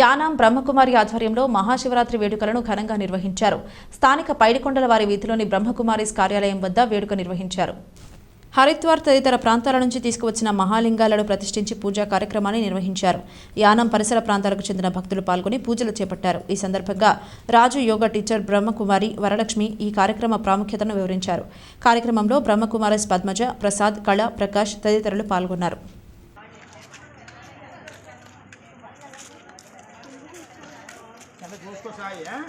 యానాం బ్రహ్మకుమారి ఆధ్వర్యంలో మహాశివరాత్రి వేడుకలను ఘనంగా నిర్వహించారు. స్థానిక పైడికొండల వారి వీధిలోని బ్రహ్మకుమారిస్ కార్యాలయం వద్ద వేడుక నిర్వహించారు. హరిద్వార్ తదితర ప్రాంతాల నుంచి తీసుకువచ్చిన మహాలింగాలను ప్రతిష్ఠించి పూజా కార్యక్రమాన్ని నిర్వహించారు. యానం పరిసర ప్రాంతాలకు చెందిన భక్తులు పాల్గొని పూజలు చేపట్టారు. ఈ సందర్భంగా రాజు యోగా టీచర్ బ్రహ్మకుమారి వరలక్ష్మి ఈ కార్యక్రమ ప్రాముఖ్యతను వివరించారు. కార్యక్రమంలో బ్రహ్మకుమారిస్ పద్మజ ప్రసాద్ కళ ప్రకాష్ తదితరులు పాల్గొన్నారు. दोस्तों से आई है? हाँ?